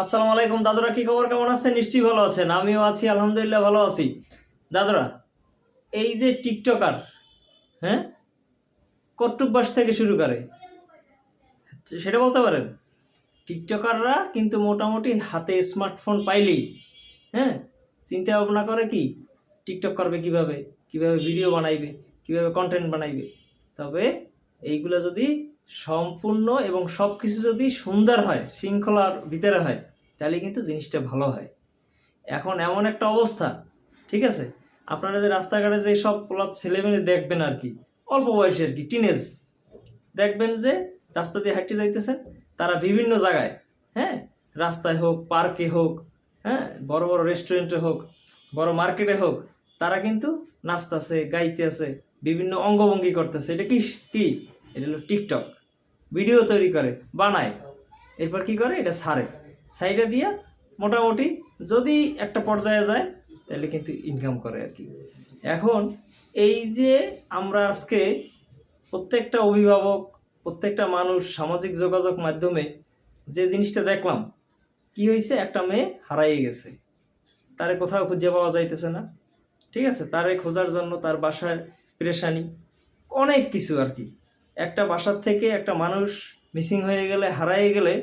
আসসালামু আলাইকুম। দাদুরা, কি খবর? কেমন আছেন? নিশ্চয়ই ভালো আছেন। আমিও আছি, আলহামদুলিল্লাহ ভালো আছি। দাদুরা, এই যে টিকটকার হ্যাঁ? কটুক বাস থেকে শুরু করে। সেটা বলতে পারেন? টিকটকাররা কিন্তু মোটামুটি হাতে স্মার্টফোন পাইলেই হ্যাঁ? চিন্তা ভাবনা করে কি, টিকটক করবে কীভাবে? কীভাবে ভিডিও বানাইবে? কীভাবে কন্টেন্ট বানাইবে? তবে এইগুলো যদি সম্পূর্ণ এবং সব কিছু যদি সুন্দর হয়, শৃঙ্খলার ভিতরে হয়, তাহলে কিন্তু জিনিসটা ভালো হয়। এখন এমন একটা অবস্থা, ঠিক আছে? আপনারা যে রাস্তাঘাটে যে সব ছেলেমেয়ে দেখবেন আর কি, অল্প বয়সে আর কি টিনেজ দেখবেন যে রাস্তা দিয়ে হাঁটতে যাইতেছেন, তারা বিভিন্ন জায়গায় হ্যাঁ? রাস্তায় হোক, পার্কে হোক হ্যাঁ? বড় বড় রেস্টুরেন্টে হোক, বড় মার্কেটে হোক, তারা কিন্তু নাচতেছে, গাইতেছে, বিভিন্ন অঙ্গভঙ্গি করতেছে। এটা কি কি? এটা হলো টিকটক। ভিডিও তৈরি করে, বানায়। এরপর কি করে? এটা ছাড়ে সাইডে দিয়া মোটামুটি যদি একটা পর্যায়ে যায়, তাহলে কিন্তু ইনকাম করে আর কি। এখন এই যে আমরা আজকে প্রত্যেকটা অভিভাবক, প্রত্যেকটা মানুষ সামাজিক যোগাযোগ মাধ্যমে যে জিনিসটা দেখলাম, কি হয়েছে? একটা মেয়ে হারাই গেছে। তারে কোথাও খুঁজে পাওয়া যাইতেছে না। ঠিক আছে? তারে খোঁজার জন্য তার বাসায় প্রেশানি। অনেক কিছু আর কি। একটা বাসার থেকে একটা মানুষ মিসিং হয়ে গেলে হারাই গেলে,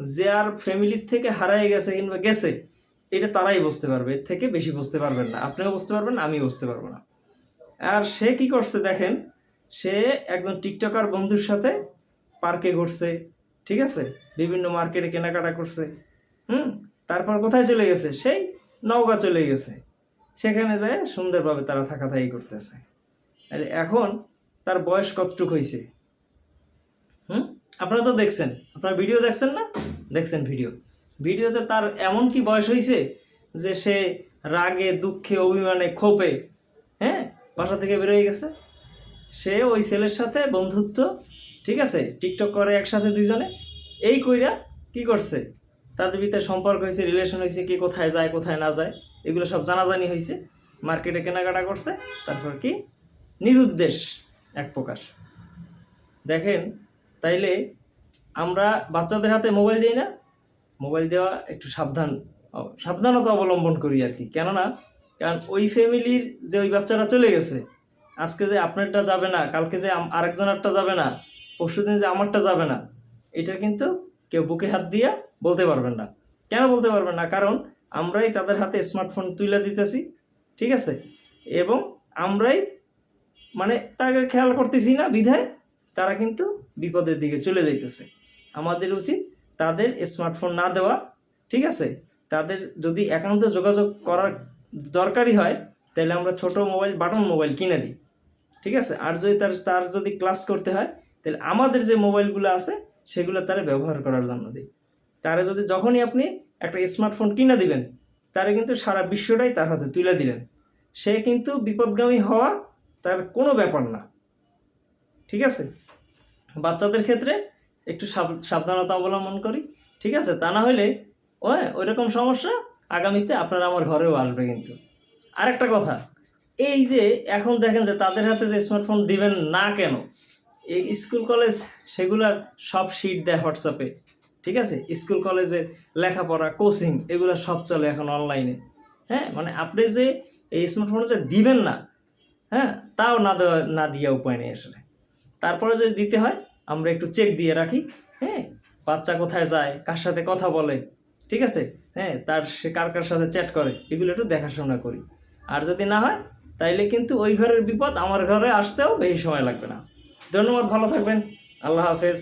যে আর ফ্যামিলির থেকে হারাই গেছে কিংবা গেছে, এটা তারাই বুঝতে পারবে। এর থেকে বেশি বুঝতে পারবেন না। আপনিও বুঝতে পারবেন না আমিও বুঝতে পারব না। আর সে কি করছে দেখেন, সে একজন টিকটকার বন্ধুর সাথে পার্কে ঘুরছে, ঠিক আছে? বিভিন্ন মার্কেটে কেনাকাটা করছে, হুম? তারপর কোথায় চলে গেছে? সেই নওগাঁ চলে গেছে। সেখানে যায় সুন্দরভাবে তারা থাকা থাকি করতেছে এখন তার বয়স কতটুক হয়েছে? হুম? আপনারা তো দেখছেন। আপনারা ভিডিও দেখছেন না? দেখছেন ভিডিও। ভিডিওতে তার এমন কি বয়স হয়েছে যে সে রাগে, দুঃখে, অভিমানে, ক্ষোভে হ্যাঁ বাসা থেকে বেরোয় গেছে? সে ওই ছেলের সাথে বন্ধুত্ব, ঠিক আছে, টিকটক করে একসাথে দুইজনে। এই কইরা কি করছে? তাদের ভিতরে সম্পর্ক হয়েছে রিলেশন হয়েছে, কে কোথায় যায়, কোথায় না যায়, এগুলো সব জানাজানি হয়েছে। মার্কেটে কেনাকাটা করছে, তারপর কি? নিরুদ্দেশ। এক প্রকার। দেখেন, তাইলে আমরা বাচ্চাদের হাতে মোবাইল দিই না? মোবাইল দেওয়া একটু সাবধান সাবধানতা অবলম্বন করি আর কি। কেননা, কারণ ওই ফ্যামিলির যে ওই বাচ্চারা চলে গেছে, আজকে যে আপনারটা যাবে না, কালকে যে আরেকজনেরটা যাবে না পরশুদিন যে আমারটা যাবে না, এটা কিন্তু কেউ বুকে হাত দিয়া বলতে পারবেন না। কেন বলতে পারবেন না? কারণ আমরাই তাদের হাতে স্মার্টফোন তুলে দিতেছি, ঠিক আছে? এবং আমরাই মানে তাকে খেয়াল করতেছি না, বিধায় তারা কিন্তু বিপদের দিকে চলে যাইতেছে। আমাদের উচিত তাদের স্মার্টফোন না দেওয়া, ঠিক আছে? তাদের যদি একান্ত যোগাযোগ করার দরকারই হয়, তাহলে আমরা ছোট মোবাইল বাটন মোবাইল কিনে দিই, ঠিক আছে? আর যদি তার তার যদি ক্লাস করতে হয়, তাহলে আমাদের যে মোবাইলগুলো আছে, সেগুলো তারা ব্যবহার করার জন্য দিই তারা যদি যখনই আপনি একটা স্মার্টফোন কিনে দিবেন, তারা কিন্তু সারা বিশ্বটাই তার হাতে তুলে দিলেন। সে কিন্তু বিপদগামী হওয়া তার কোনো ব্যাপার না। ঠিক আছে? বাচ্চাদের ক্ষেত্রে একটু সাব- সাবধানতা অবলম্বন করি। ঠিক আছে? তা না হলে, ওই, ওইরকম সমস্যা আগামীতে আপনারা আমার ঘরেও আসবে কিন্তু। আরেকটা কথা, এই যে এখন দেখেন যে তাদের হাতে যে স্মার্টফোন দিবেন না কেন, এই স্কুল, কলেজ সেগুলার সব শিট দেয় হোয়াটসঅ্যাপে ঠিক আছে? স্কুল, কলেজে লেখাপড়া কোচিং এগুলো সব চলে এখন অনলাইনে হ্যাঁ? মানে আপনি যে এই স্মার্টফোন যে দিবেন না হ্যাঁ তাও না দেওয়া, না দিয়ে উপায় নেই আসলে। তারপরে যদি দিতে হয়, আমরা একটু চেক দিয়ে রাখি হ্যাঁ বাচ্চা কোথায় যায়, কার সাথে কথা বলে, ঠিক আছে? হ্যাঁ তার সে কার কার সাথে চ্যাট করে, এগুলো একটু দেখাশোনা করি। আর যদি না হয়, তাইলে কিন্তু ওই ঘরের বিপদ আমার ঘরে আসতেও বেশি সময় লাগবে না। ধন্যবাদ, ভালো থাকবেন। আল্লাহ হাফেজ।